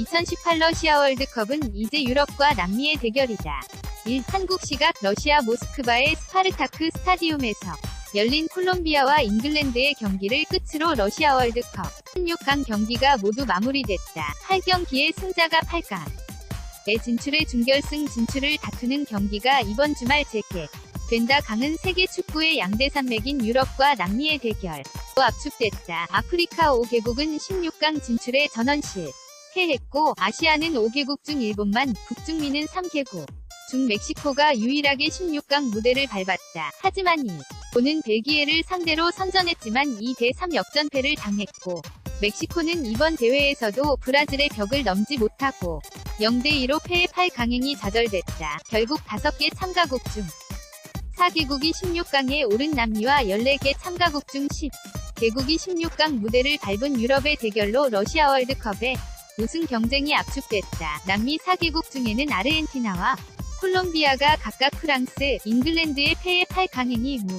2018 러시아 월드컵은 이제 유럽과 남미의 대결이다. 1. 한국 시각 러시아 모스크바의 스파르타크 스타디움에서 열린 콜롬비아와 잉글랜드의 경기를 끝으로 러시아 월드컵 16강 경기가 모두 마무리됐다. 8경기의 승자가 8강. 의 진출의 준결승 진출을 다투는 경기가 이번 주말 재개. 된다 강은 세계 축구의 양대 산맥인 유럽과 남미의 대결. 또 압축됐다. 아프리카 5개국은 16강 진출에 전원실. 해했고 아시아는 5개국 중 일본만 북중미는 3개국. 중 멕시코가 유일하게 16강 무대를 밟았다. 하지만 이 보는 벨기에를 상대로 선전했지만 2대3 역전패를 당했고 멕시코는 이번 대회에서도 브라질의 벽을 넘지 못하고 0대2로 패해 8강행이 좌절됐다. 결국 5개 참가국 중 4개국이 16강에 오른 남미와 14개 참가국 중 10개국이 16강 무대를 밟은 유럽의 대결로 러시아 월드컵에 우승 경쟁이 압축됐다. 남미 4개국 중에는 아르헨티나와 콜롬비아가 각각 프랑스, 잉글랜드의 패해 8강행이 무.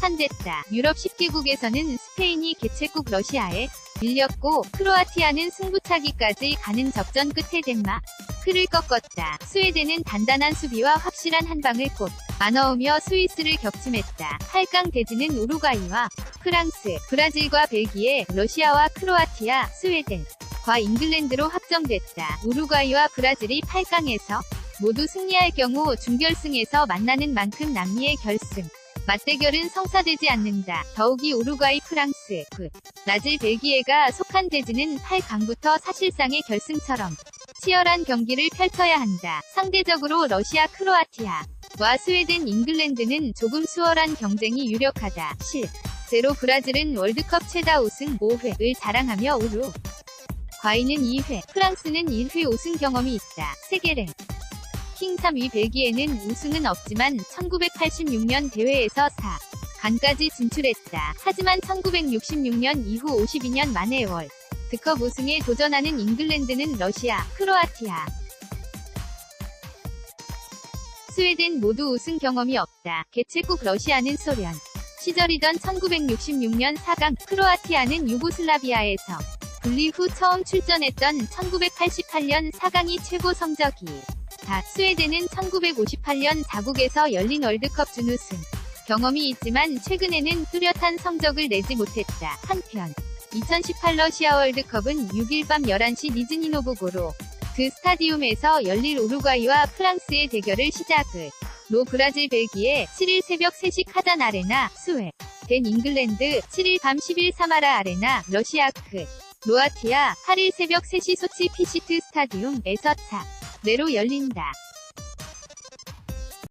산됐다. 유럽 10개국에서는 스페인이 개최국 러시아에 밀렸고 크로아티아는 승부차기까지 가는 접전 끝에 덴마크를 꺾었다. 스웨덴은 단단한 수비와 확실한 한 방을 곧 안어우며 스위스를 격침했다. 8강 대진은 우루과이와 프랑스, 브라질과 벨기에, 러시아와 크로아티아, 스웨덴, 과 잉글랜드로 확정됐다. 우루과이와 브라질이 8강에서 모두 승리할 경우 준결승에서 만나는 만큼 남미의 결승. 맞대결은 성사되지 않는다. 더욱이 우루과이 프랑스, 브, 라질 벨기에가 속한 대진은 8강부터 사실상의 결승처럼 치열한 경기를 펼쳐야 한다. 상대적으로 러시아 크로아티아 와 스웨덴 잉글랜드는 조금 수월한 경쟁이 유력하다. 실 제로 브라질은 월드컵 최다 우승 5회를 자랑하며 우루 과이는 2회, 프랑스는 1회 우승 경험이 있다. 세계랭 킹 3위 벨기에는 우승은 없지만 1986년 대회에서 4. 강까지 진출했다. 하지만 1966년 이후 52년 만에 월 드컵 우승에 도전하는 잉글랜드는 러시아, 크로아티아, 스웨덴 모두 우승 경험이 없다. 개최국 러시아는 소련 시절이던 1966년 4강, 크로아티아는 유고슬라비아에서 분리 후 처음 출전했던 1988년 4강이 최고 성적이 다 스웨덴은 1958년 자국에서 열린 월드컵 준우승. 경험이 있지만 최근에는 뚜렷한 성적을 내지 못했다. 한편 2018 러시아 월드컵은 6일 밤 11시 니즈니노보고로 그 스타디움에서 열릴 우루과이와 프랑스의 대결을 시작을. 로 브라질 벨기에 7일 새벽 3시 카잔 아레나 스웨 덴 잉글랜드 7일 밤 10일 사마라 아레나 러시아 크 로아티아 8일 새벽 3시 소치 피시트 스타디움에서 차 내로 열린다.